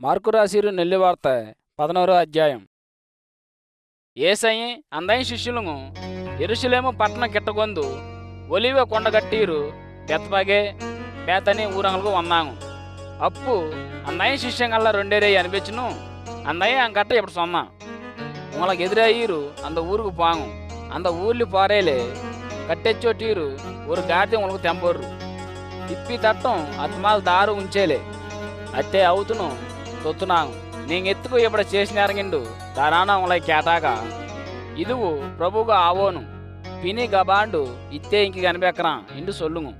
Mark రాసిరు Nelli వార్త పదనోరో అధ్యాయం ఏసయి అందైన శిష్యులను ఎరుసలేము పట్టణ గిట్టగొందు ఒలివ కొండగట్టీరు బెత్తబగే బేతని ఊరంగలకు వన్నాము అప్పు అందైన శిష్యంగల్లా రెండేరే అనిపించును అందయ్య అంకట్ట ఇప్పుడు సొన్నా உங்களுக்கு எதிராயிரு அந்த ஊருக்கு போங்க அந்த ஊர்ல போறையிலே కట్టెచ్చోటీరు ஒரு గాడిద உங்களுக்கு తెంపరు తిప్పి తట్టం అత్మాలు దారు ఉంచేలే అత్తే అవుతును சொத்துனாங் நீங்க எத்துக்கு இப்படி చేసినారంగిండు ధనానంలై కేటాగా இதுవు ప్రభుக ఆవోను పిని గబాండు ఇత్తే ఇంకి కనిపెక్కరాం என்று சொல்லுங்க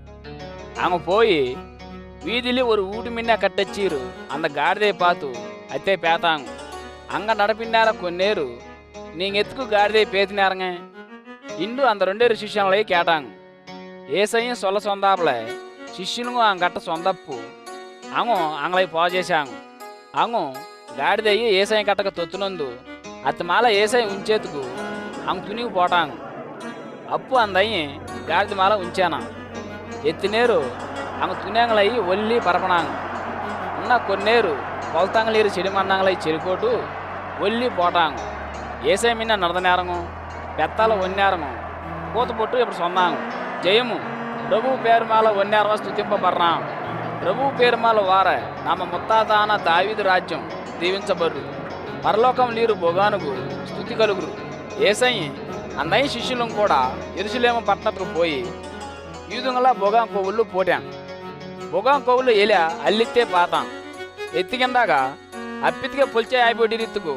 அவங்க போய் வீதியிலே ஒரு வீடு முன்ன கட்டச்சீரு அந்த காடிதையை பார்த்து அத்தே பேத்தாங்க அங்கே நடப்பினார கொன்னேரு நீங்கள் எத்துக்கு காடிதையை பேத்தினாருங்க இன்னும் அந்த ரெண்டேரு சிஷ்யங்களையும் கேட்டாங்க ஏசையும் சொல்ல சொந்தாப்புல శిష్యులను అంగట్ట సొందప్పు ఆమె అంగళై పోజేశాము అంగు గాడిదయ్యి ఏసై కట్టక తొత్తునందు అత్తి మాల ఏసై ఉంచేతుకు అంగు తునిగి పోటాంగు. అప్పు అందయ్యి గాడిద మాల ఉంచానా. ఎత్తినేరు అంగు తునేంగలయ్యి ఒల్లి పరపనాంగు ఉన్న కొన్నేరు కొలతంగలీరు చెడిమన్నాంగలయ్యి చెరిపోటు ఒల్లి పోటాంగు. ఏసై మిన్న నడదనేరంగు పెత్తాల ఒన్నేరంగు పూతపొట్టు ఇప్పుడు సొన్నాంగు జయము ప్రభు పేరుమాల ఒన్నేరవ స్థుతింపబర్రా ప్రభు పేరుమాల వార నామ ముత్తాతాన దావిదు రాజ్యం. దీవించబర్రు పరలోకం నీరు బొగానుగు స్థుతి కలుగురు. ఏసై అన్నయ్య శిష్యులం కూడా ఎరుసలేమ పట్టణకు పోయి యూదుంగల బొగాం కొవ్వులు పోటాం బొగాం కొవ్వులు ఎలా అల్లిత్తే పాతాం ఎత్తికిందాక అప్పితిగా పొలిచే అయిపోయిరిత్తుకు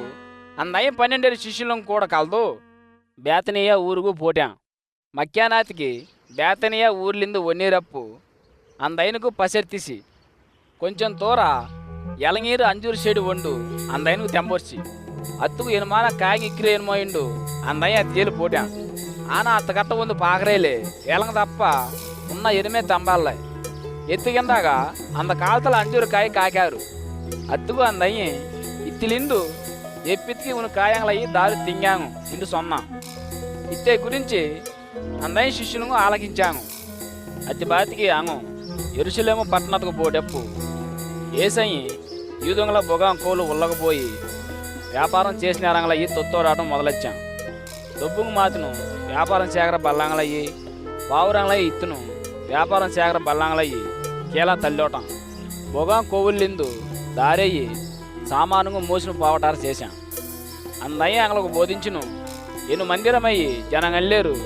అన్నయ్య పన్నెండేరు శిష్యులం కూడా కలదు బేతనీయ ఊరుకు పోటాం మక్యానాతికి బేతనీయ ఊర్లిందు ఒన్నీరప్పు అందైనకు పసెర్తిసి కొంచెం తోర ఎలంగీరు అంజూరు చెడు వండు అందైనకు తెంబొర్చి. అత్తుకు ఎనుమాన కాగి ఇక్కిరి ఎనుమోయిండు అందయ్య తేలి పోటాం. ఆన అత్తగట్ట ముందు పాకరేలే ఎలంగ తప్ప ఉన్న ఎనిమే తంబాలే ఎత్తుకిందాగా అంద కాలతల అంజూరు కాయ కాకారు. అత్తుకు అందయ్యి ఇత్తిలిందు ఎప్పితికి ఉను కాయంగలయ్యి దారి తింగాము ఇండు సొన్నా. ఇత్తే గురించి అందరి శిష్యులను ఆలకించాను అతి బాతికి ఆంగం ఎరుసలేము పట్టణతకు పోటెప్పు ఏసయి బొగాం కోలు ఉల్లకపోయి వ్యాపారం చేసిన రంగలయ్యి రావడం మొదలెచ్చాం. దొబ్బుకు మాతను వ్యాపారం సేకర బల్లాంగలయ్యి పావురంగలయ్యి ఇత్తును వ్యాపారం సేకర బల్లాంగలయ్యి కేలా తల్లోటం. బొగాం కొవ్వులిందు దారేయి సామానుగా మోసిన పోవటారు చేశాం. అందయ్య అంగలకు బోధించును ఎను మందిరమయ్యి జనంగల్లేరు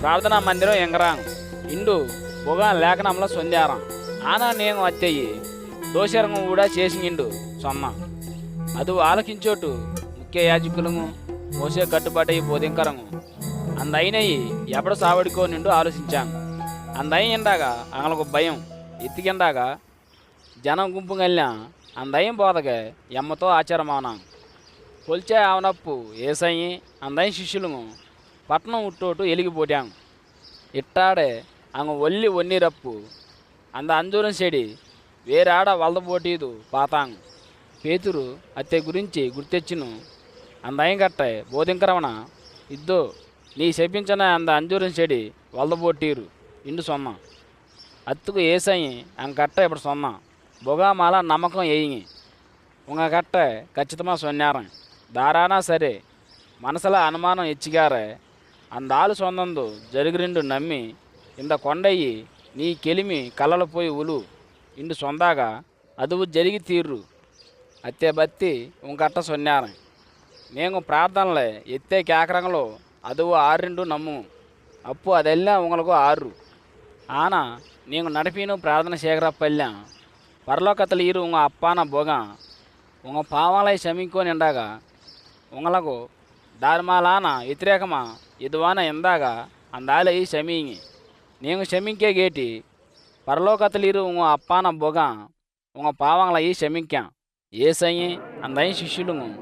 ప్రార్థనా మందిరం ఎంగరాంగ్ ఇండు పొగ లేఖనంలో సొందారం. ఆనా నేను అత్తయ్యి. దోషరంగం కూడా చేసిండు సొన్న అది ఆలకించోటు ముఖ్య యాజకులము మోసే కట్టుబాటయ్యి బోధింకరము. అందయినయ్యి ఎప్పుడు సావడికో నిండు ఆలోచించాం. అందయ్యిందాగా అంగలకు భయం ఎత్తికిందాగా జనం గుంపు కలినా అందయం బోధగా ఎమ్మతో ఆచారమవునాం కొల్చే ఆవనప్పు ఏసయ్యి అందయం శిష్యులము పట్నం ఉట్టోటు ఎలిగిపోటాం. ఇట్టాడే అంగ ఒల్లి ఒన్నీరప్పు. అంద అంజూరం చెడి వేరాడ వలదపోటీదు పాతాంగ్. పేతురు అత్తె గురించి గుర్తెచ్చును. అందయం కట్టే బోధింకరవణ ఇద్దో నీ శపించిన అంద అంజూరం చెడి వలదపోటీరు ఇండు సొమ్మ అత్తుకు ఏసయి అంగట్ట ఇప్పుడు సొమ్మ బొగామాల నమ్మకం ఏయి ఉంగ కట్ట ఖచ్చితమా సొన్నారం. దారానా సరే మనసుల అనుమానం ఎచ్చిగారే. అందాలు సొందందు జరిగిరిండు నమ్మి ఇంత కొండయ్యి నీ కెలిమి కలలపోయి ఉలు. ఇండు సొందాగా అదువు జరిగి తీర్రు. అత్తే బత్తి ఇంకట్ట సొన్నారం. నేను ప్రార్థనలే ఎత్తే కేకరంగలో అదువు ఆరిండు నమ్ము. అప్పు అదెల్లా ఉంగలకు ఆరు ఆనా నేను నడిపిను ప్రార్థన శేఖరప్పల్లా. పరలోకతలు ఈరు ఉంగ అప్పాన బొగ. ఉంగ పావాలై శమికొని ఇండాగా ఉంగలకు దారిమాలాన వ్యతిరేకమా ఇదువాన ఎందాగా అందాల ఈ శమీంగి. நீங்கள் ஷமிக்க கேட்டி பரலோகத்தில் இரு உங்கள் அப்பான புகம் உங்கள் பாவங்களையும் ఏ సయ్యి அந்த శిష్యులు పిని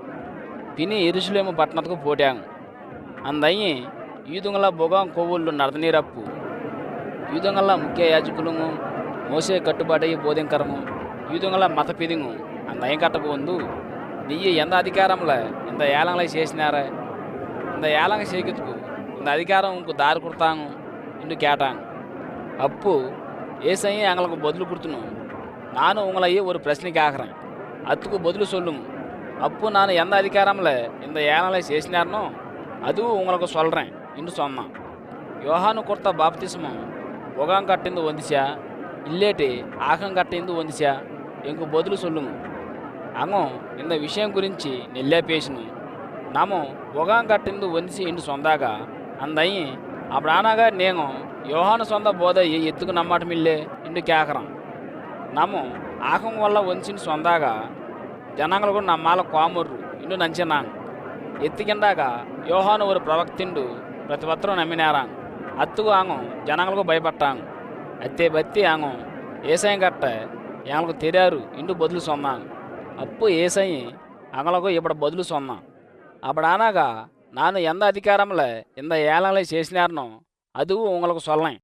பின்னி పట్టణకు பட்டணத்துக்கு போட்டாங்க அந்த ஐயும் యూదుంగల భుగం కొవ్వుళ్ళు నడతనీరప్పు. యూదుంగల ముఖ్య యాజకులు మోసే కట్టుబాటయ్యి బోధింకరము. యూదుంగల మత పిదింగు అందయం కట్టబోందు నీ ఎంత అధికారంలో ఇంత ఏలంలో చేసినారా? ఇంత ఏలంగా చేకెత్తుకు ఇంత అధికారం దారి కుడతాము. ఇండు కేటాను அப்பு ஏசையும் எங்களுக்கு பதில் கொடுத்தணும் நானும் உங்களையே ஒரு பிரச்சனை கேட்குறேன் அதுக்கு பதில் சொல்லுங்க அப்போ நான் எந்த அதிகாரமில் இந்த ஏழலை చేసినారనో அதுவும் உங்களுக்கு சொல்கிறேன் என்று சொன்னான் யோகானு கொடுத்த பாப்திசமும் முகம் கட்டிந்து வந்துச்சா இல்லேட்டி ஆகம் கட்டிந்து வந்துச்சా ఇంకో బదులు సొల్లుము అంగో ఇంద విషయం గురించి నెల్లే పేసును నాము ఒగాం కట్టిందు వందిసి ఇండు సొందాగా అప్పుడు అనగా నేను యోహాను సొంత బోధ ఎత్తుకు నమ్మటం ఇల్లే ఇండు కేకరం. నమ్ము ఆకం వల్ల వంచిన సొందాగా జనాలు కూడా నమ్మాల కోమర్రు ఇండు నంచినా. ఎత్తికిందాక యోహాను ఊరు ప్రవక్తిండు ప్రతి ఒత్తరం నమ్మినారాం. అత్తుకు ఆంగం జనాలకు భయపడ్డాం. అత్తే బత్తి ఆంగం ఏసయం కట్ట యాంగలకు తెరారు ఇండు బదులు సొన్నాం. అప్పు ఏసయి అంగలకు ఇప్పుడు బదులు సొన్నాం. అప్పుడు ఆనాగా నాను ఎంత అధికారంలో ఇంత ఏళనలు చేసినారనో అదువు ఉంగలకు సొల్లం